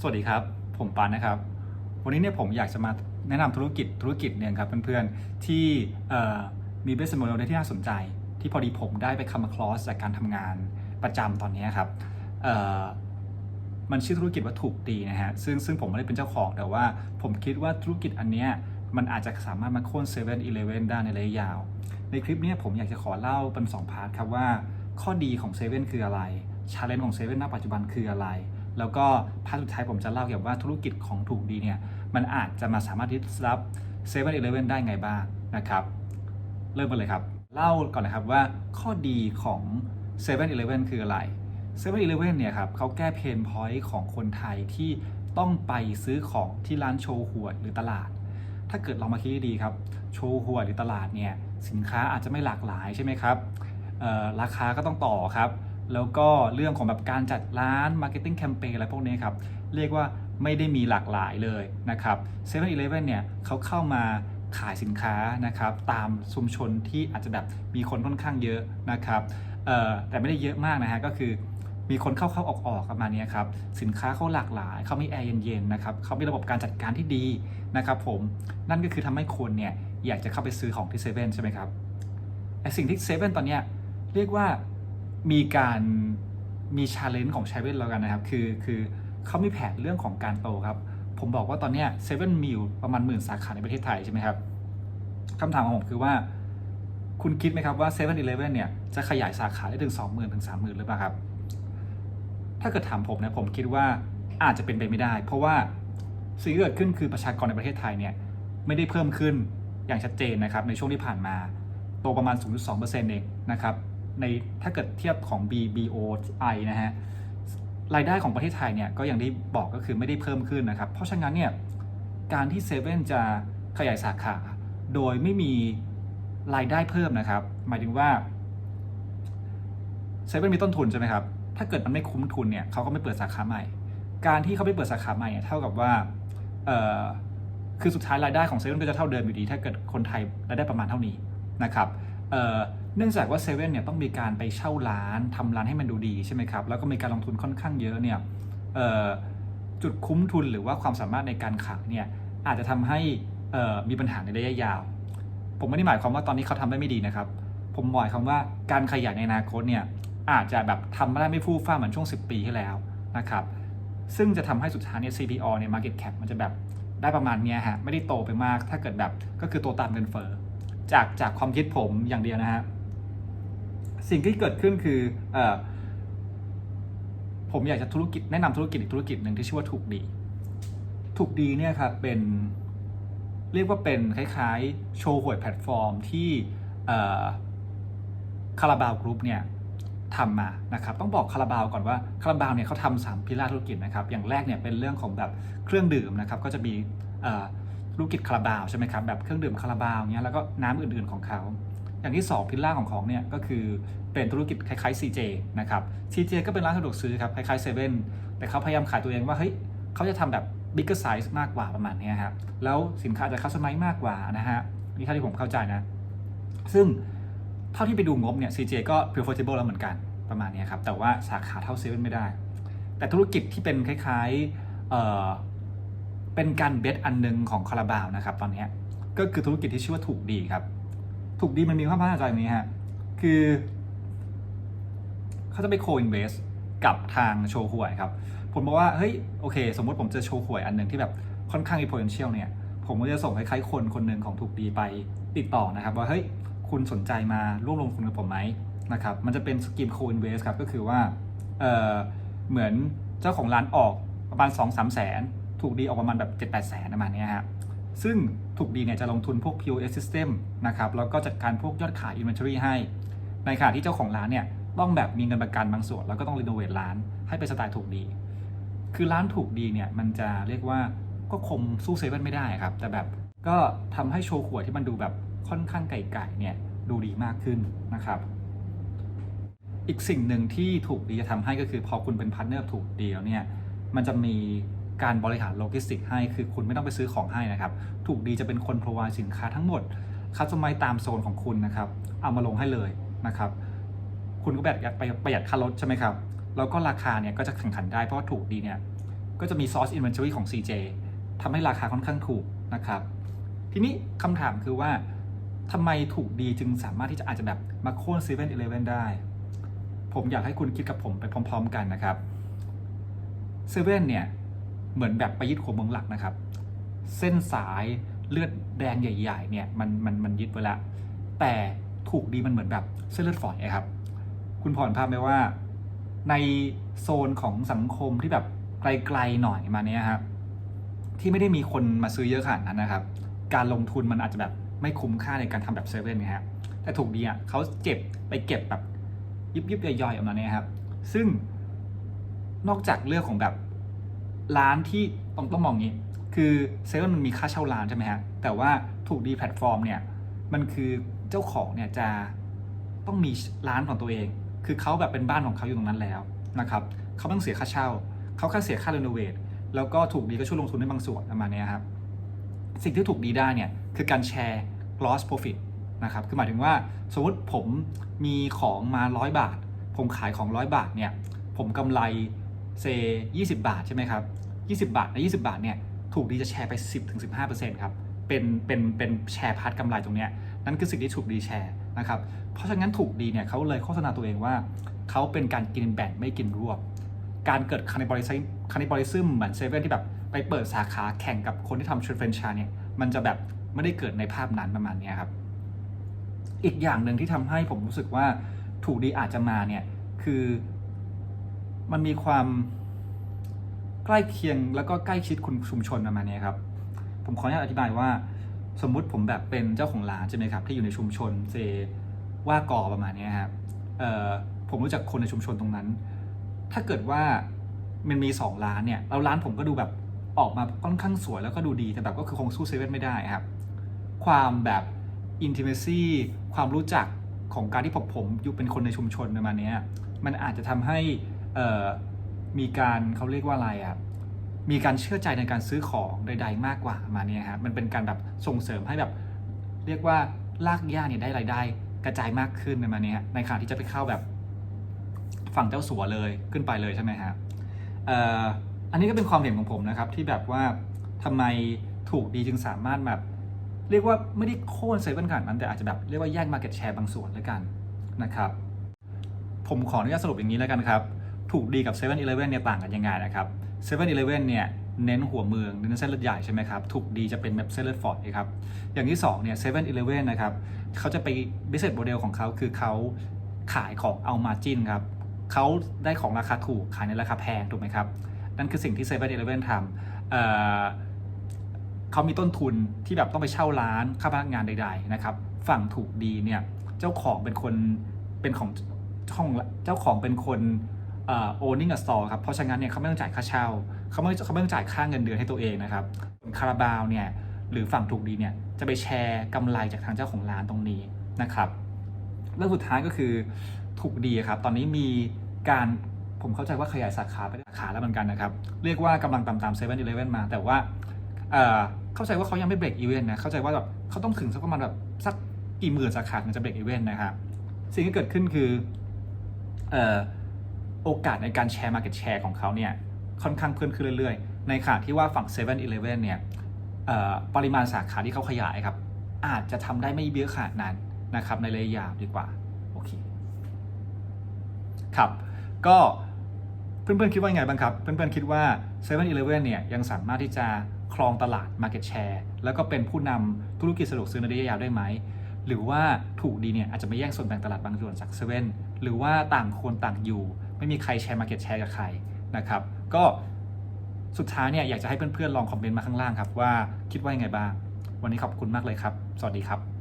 สวัสดีครับ ผมปันนะครับ วันนี้เนี่ยผมอยากจะมาแนะนำธุรกิจธุรกิจเนี่ยครับเพื่อนๆที่มี business model ที่น่าสนใจ ที่พอดีผมได้ไป come across จากการทำงานประจำตอนนี้ครับมันชื่อธุรกิจว่าถูกดีนะฮะซึ่งซึ่งผมไม่ได้เป็นเจ้าของแต่ว่าผมคิดว่าธุรกิจอันเนี้ยมันอาจจะสามารถมาโค่น7 e เ e ่ e อได้ในระยะยาว ในคลิปเนี้ยผมอยากจะขอเล่าเป็น 2 พาร์ทครับว่า ข้อดีของเซเว่นคืออะไรชาเลนจ์ของเซเว่นณปัจจุบันคืออะไร แล้วก็พาร์ทสุดท้ายผมจะเล่าเกี่ยวกับว่าธุรกิจของถูกดีเนี่ยมันอาจจะมาสามารถที่รับเซเว่นอีเลฟเว่นได้ไงบ้างนะครับ เริ่มกันเลยครับ เล่าก่อนนะครับว่าข้อดีของ7 e เ e ่ e อคืออะไร7 e เ e ่ e อเนี่ยครับเขาแก้เพนพอยต์ของคนไทยที่ต้องไปซื้อของที่ร้านโชว์หวยหรือตลาด ถ้าเกิดเรามาคิดดีครับ โชว์หวยหรือตลาดเนี่ยสินค้าอาจจะไม่หลากหลายใช่ไหมครับราคาก็ต้องต่อครับ แล้วก็เรื่องของแบบการจัดร้านมาร์เก็ตติ้งแคมเปญอะไรพวกนี้ครับ เรียกว่าไม่ได้มีหลากหลายเลยนะครับ7 e เ e ่ e อเนี่ยเขาเข้ามาขายสินค้านะครับตามชุมชนที่อาจจะแบบมีคนค่อนข้างเยอะนะครับแต่ไม่ได้เยอะมากนะฮะก็คือมีคนเข้าเข้าออกออกประมาณนี้ครับสินค้าเขาหลากหลายเขามีแอร์เย็นๆนะครับเขามีระบบการจัดการที่ดีนะครับผมนั่นก็คือทำให้คนเนี่ยอยากจะเข้าไปซื้อของที่เซเว่นใช่ไหมครับไอสิ่งที่เซเว่นตอนเนี้ยเรียกว่า มีการมีชาเลนจ์ของเซเว่นแล้วกันนะครับ คือคือเขามีแผนเรื่องของการโตครับ ผมบอกว่าตอนนี้เซเว่นมีอยู่ประมาณหมื่นสาขาในประเทศไทยใช่ไหมครับคำถามของผมคือว่า คุณคิดไหมครับว่า7 e เ e ่ e เลฟเว่นเนี่ยจะขยายสาขาได้ถึง20,000ถึง30,000หรือเปล่าครับ ถ้าเกิดถามผมนะผมคิดว่าอาจจะเป็นไปไม่ได้ เพราะว่าสิ่งที่เกิดขึ้นคือประชากรในประเทศไทยเนี่ยไม่ได้เพิ่มขึ้นอย่างชัดเจนนะครับในช่วงที่ผ่านมาโตประมาณ 0.2%เองนะครับ ในถ้าเกิดเทียบของ BBOI นะฮะรายได้ของประเทศไทยเนี่ยก็อย่างที่บอกก็คือไม่ได้เพิ่มขึ้นนะครับ เพราะฉะนั้นเนี่ยการที่เซเว่นจะขยายสาขา โดยไม่มีรายได้เพิ่มนะครับ หมายถึงว่าเซเว่นมีต้นทุนใช่ไหมครับ ถ้าเกิดมันไม่คุ้มทุนเนี่ยเขาก็ไม่เปิดสาขาใหม่ การที่เขาไม่เปิดสาขาใหม่เนี่ยเท่ากับว่าเอ่อคือสุดท้ายรายได้ของเซเว่นก็จะเท่าเดิมอยู่ดี ถ้าเกิดคนไทยรายได้ประมาณเท่านี้นะครับ เนื่องจากว่าเซเว่นเนี่ยต้องมีการไปเช่าร้านทำร้านให้มันดูดีใช่ไหมครับ แล้วก็มีการลงทุนค่อนข้างเยอะเนี่ยจุดคุ้มทุนหรือว่าความสามารถในการขายเนี่ยอาจจะทำให้มีปัญหาในระยะยาว ผมไม่ได้หมายความว่าตอนนี้เขาทำได้ไม่ดีนะครับ ผมหมายความว่าการขยายในอนาคตเนี่ยอาจจะแบบทำไม่ได้ไม่ฟู่ฟ้าเหมือนช่วง 10 ปีที่แล้วนะครับ ซึ่งจะทำให้สุดท้ายเนี่ย CPO เนี่ย market cap มันจะแบบได้ประมาณเนี้ยฮะไม่ได้โตไปมากถ้าเกิดแบบก็คือโตตามเงินเฟ้อ จากจากความคิดผมอย่างเดียวนะฮะสิ่งที่เกิดขึ้นคือเออผมอยากจะธุรกิจแนะนำธุรกิจอีกธุรกิจหนึ่งที่ชื่อว่าถูกดีถูกดีเนี่ยครับเป็นเรียกว่าเป็นคล้ายๆ โชว์หวยแพลตฟอร์มที่คาราบาวกรุ๊ปเนี่ยทำมานะครับต้องบอกคาราบาวก่อนว่าคาราบาวเนี่ยเขาทำสามพิลาธุรกิจนะครับอย่างแรกเนี่ยเป็นเรื่องของแบบเครื่องดื่มนะครับก็จะมีอ ธุรกิจคาราบาวใช่ไหมครับแบบเครื่องดื่มคาราบาวเนี้ยแล้วก็น้ำอื่นๆของเขา อย่างที่ 2 พิลล่าของของเนี่ยก็คือเป็นธุรกิจคล้ายๆ CJ นะครับ CJ ก็เป็นร้านสะดวกซื้อครับคล้ายๆเซเว่นแต่เขาพยายามขายตัวเองว่าเฮ้ยเขาจะทำแบบ bigger size มากกว่าประมาณนี้ครับแล้วสินค้าจะคัสตอมไมซ์มากกว่านะฮะนี่เท่าที่ผมเข้าใจนะ ซึ่งเท่าที่ไปดูงบเนี่ย CJ ก็ profitable แล้วเหมือนกันประมาณนี้ครับแต่ว่าสาขาเท่าเซเว่นไม่ได้ แต่ธุรกิจที่เป็นคล้ายๆ เป็นการเบสอันหนึงของคาราบาวนะครับตอนนี้ก็คือธุรกิจที่ชื่อว่าถูกดีครับ ถูกดีมันมีความน่าสนใจตรงนี้ฮะคือเขาจะไปโคอินเวสกับทางโชว์หวยครับ ผมบอกว่าเฮ้ยโอเค สมมติผมเจะโชว์หวยอันหนึ่งที่แบบค่อนข้างมี potential เนี่ยผมก็จะส่งคล้ายๆคนคนหนึ่งของถูกดีไปติดต่อนะครับ ว่าเฮ้ยคุณสนใจมาร่วมลงทุนกับผมไหมนะครับมันจะเป็นสกิมโคอินเวสครับก็คือว่าเเหมือนเจ้าของร้านออกประมาณ 2 3แสน ถูกดีออกประมาณแบบ 7 8 แสนประมาณนี้ฮะซึ่งถูกดีเนี่ยจะลงทุนพวก POS system นะครับแล้วก็จัดการพวกยอดขาย inventory ให้ ในขณะที่เจ้าของร้านเนี่ยต้องแบบมีเงินประกันบางส่วน แล้วก็ต้องรีโนเวทร้านให้เป็นสไตล์ถูกดี คือร้านถูกดีเนี่ยมันจะเรียกว่าก็คมสู้เซเว่นไม่ได้ครับ แต่แบบก็ทำให้โชว์ขวดที่มันดูแบบค่อนข้างไก่ๆเนี่ยดูดีมากขึ้นนะครับ อีกสิ่งหนึ่งที่ถูกดีจะทำให้ก็คือพอคุณเป็นพาร์ทเนอร์ถูกดีแล้วเนี่ยมันจะมี การบริหารโลจิสติกให้คือคุณไม่ต้องไปซื้อของให้นะครับ ถูกดีจะเป็นคนพรอวสินค้าทั้งหมดคัสตอมไมตามโซนของคุณนะครับ เอามาลงให้เลยนะครับ คุณก็แบบประหยัดค่ารถใช่ไหมครับ แล้วก็ราคาเนี่ยก็จะแข่งขันได้เพราะว่าถูกดีเนี่ยก็จะมี source inventory ของ CJ ทำให้ราคาค่อนข้างถูกนะครับ ทีนี้คำถามคือว่าทำไมถูกดีจึงสามารถที่จะอาจจะแบบมาโค่น7 e เ e ่ e อได้ ผมอยากให้คุณคิดกับผมไปพร้อม ๆ กันนะครับเซเว่นเนี่ย เหมือนแบบไปยึดหัวเมืองหลักนะครับ เส้นสายเลือดแดงใหญ่ๆเนี่ยมันมันมันยึดไว้แล้วแต่ถูกดีมันเหมือนแบบเส้นเลือดฝอยครับ คุณพอนภาพไหมว่า ในโซนของสังคมที่แบบไกลๆหน่อยมาเนี้ยครับที่ไม่ได้มีคนมาซื้อเยอะขนาดนั้นนะครับ การลงทุนมันอาจจะแบบไม่คุ้มค่าในการทำแบบเซเว่นนะครับแต่ถูกดีอะเขาเก็บไปเก็บแบบยิบยิบย่อยๆออกมาเนี่ยครับ ซึ่งนอกจากเรื่องของแบบ ร้านที่ต้องต้องมองงี้ คือเซเว่นมันมีค่าเช่าร้านใช่ไหมฮะ แต่ว่าถูกดีแพลตฟอร์มเนี่ยมันคือเจ้าของเนี่ยจะต้องมีร้านของตัวเอง คือเขาแบบเป็นบ้านของเขาอยู่ตรงนั้นแล้วนะครับเขาต้องเสียค่าเช่า เขาแค่เสียค่ารีโนเวทแล้วก็ถูกดีก็ช่วยลงทุนได้บางส่วนประมาณนี้ครับ สิ่งที่ถูกดีได้เนี่ยคือการแชร์ loss profit นะครับ คือหมายถึงว่าสมมติผมมีของมา 100 บาท ผมขายของ 100 บาทเนี่ย ผมกำไร เซ20บาทใช่ไหมครับ20บาทใน20บาทเนี่ยถูกดีจะแชร์ไป 10-15%ครับเป็นเป็นเป็นแชร์พาร์ทกำไรตรงเนี้ยนั่นคือสิ่งที่ถูกดีแชร์นะครับเพราะฉะนั้นถูกดีเนี่ยเขาเลยโฆษณาตัวเองว่าเขาเป็นการกินแบ่งไม่กินรวบ การเกิดคานิบอลิซึมคานิบอลิซึมเหมือนเซเว่นที่แบบไปเปิดสาขาแข่งกับคนที่ทำชุดเฟรนช์ชายเนี่ยมันจะแบบไม่ได้เกิดในภาพนั้นประมาณนี้ครับอีกอย่างหนึ่งที่ทำให้ผมรู้สึกว่าถูกดีอาจจะมาเนี่ยคือ มันมีความใกล้เคียงแล้วก็ใกล้ชิดคุณชุมชนประมาณนี้ครับ ผมขออนุญาตอธิบายว่า สมมุติผมแบบเป็นเจ้าของร้านใช่ไหมครับที่อยู่ในชุมชนเซว่ากอประมาณนี้ครับผมรู้จักคนในชุมชนตรงนั้น ถ้าเกิดว่ามันมีสองร้านเนี่ยแล้วร้านผมก็ดูแบบออกมาค่อนข้างสวยแล้วก็ดูดีแต่แบบก็คือคงสู้เซเว่นไม่ได้ครับ ความแบบอินทิเมซีความรู้จักของการที่ผมผมอยู่เป็นคนในชุมชนประมาณนี้มันอาจจะทำให้ มีการเขาเรียกว่าอะไรอะมีการเชื่อใจในการซื้อของใดๆมากกว่าประมาณเนี้ยครับมันเป็นการแบบส่งเสริมให้แบบ เรียกว่าลากย่าเนี่ยได้รายได้กระจายมากขึ้นประมาเนี้ยในขณะที่จะไปเข้าแบบฝั่งเจ้าสัวเลยขึ้นไปเลยใช่ไหมฮะเอ่ออันนี้ก็เป็นความเห็นของผมนะครับ ที่แบบว่าทำไมถูกดีจึงสามารถแบบ เรียกว่าไม่ได้โค่นเซเว่นขนาดนั้นแต่อาจจะแบบเรียกว่าแย่งมาเก็ตแชร์บางส่วนแล้วกันนะครับ ผมขออนุญาตสรุปอย่างนี้แล้วกันครับ ถูกดีกับ7 e เ e ่ e อเนี่ยต่างกันยังไงนะครับ7 e เ e ่ e อเนี่ยเน้นหัวเมืองเน้นเส้นเลือดใหญ่ใช่ไหมครับ ถูกดีจะเป็นแบบเส้นเลือดฝอยครับ อย่างที่2เนี่ย7 e เ e ่ e อนะครับเขาจะไป business model ของเขาคือเขาขายของเอามาจินครับเขาได้ของราคาถูกขายในราคาแพงถูกไหมครับ นั่นคือสิ่งที่7 e เ e ่ e อทำเอ่อเขามีต้นทุนที่แบบต้องไปเช่าร้านค่าพนักงานใด ๆนะครับ ฝั่งถูกดีเนี่ยเจ้าของเป็นคนเป็นของช่องเจ้าของเป็นคน owning a store ครับ เพราะฉะนั้นเนี่ยเขาไม่ต้องจ่ายค่าเช่า เขาไม่เขาไม่ต้องจ่ายค่าเงินเดือนให้ตัวเองนะครับคาราบาวเนี่ยหรือฝั่งถูกดีเนี่ยจะไปแชร์กำไรจากทางเจ้าของร้านตรงนี้นะครับเรื่องสุดท้ายก็คือถูกดีครับตอนนี้มีการผมเข้าใจว่าขยายสาขาไปสาขาแล้วเหมือนกันนะครับ เรียกว่ากำลังตามตามเซเว่นอีเลฟเว่นมา แต่ว่าเอ่อเข้าใจว่าเขายังไม่เบรกอีเวนต์นะ เข้าใจว่าแบบเขาต้องถึงสักประมาณแบบสักกี่หมื่นสาขาถึงจะเบรกอีเวนต์นะครับ สิ่งที่เกิดขึ้นคือเอ่อ โอกาสในการแชร์มาเก็ตแชร์ของเขาเนี่ยค่อนข้างเพิ่มขึ้นเรื่อยๆ ในขณะที่ว่าฝั่ง 7 e เ e ่ e อเนี่ยเอ่อปริมาณสาขาที่เขาขยายครับ อาจจะทำได้ไม่เยอะขนาดนั้นนะครับในระยะยาวดีกว่า โอเค ครับ ก็เพื่อนๆคิดว่าไงบ้างครับ เพื่อนๆคิดว่า7 e เ e ่ e เนี่ยยังสามารถที่จะครองตลาด Market Share แล้วก็เป็นผู้นำธุรกิจสะดวกซื้อในระยะยาวได้ไหมหรือว่าถูกดีเนี่ยอาจจะไม่แย่งส่วนแบ่งตลาดบางส่วนจากเซเว่นหรือว่าต่างคนต่างอยู่ ไม่มีใครแชร์มาเก็ตแชร์กับใครนะครับ ก็สุดท้ายเนี่ยอยากจะให้เพื่อนๆลองคอมเมนต์มาข้างล่างครับว่าคิดว่ายังไงบ้าง วันนี้ขอบคุณมากเลยครับ สวัสดีครับ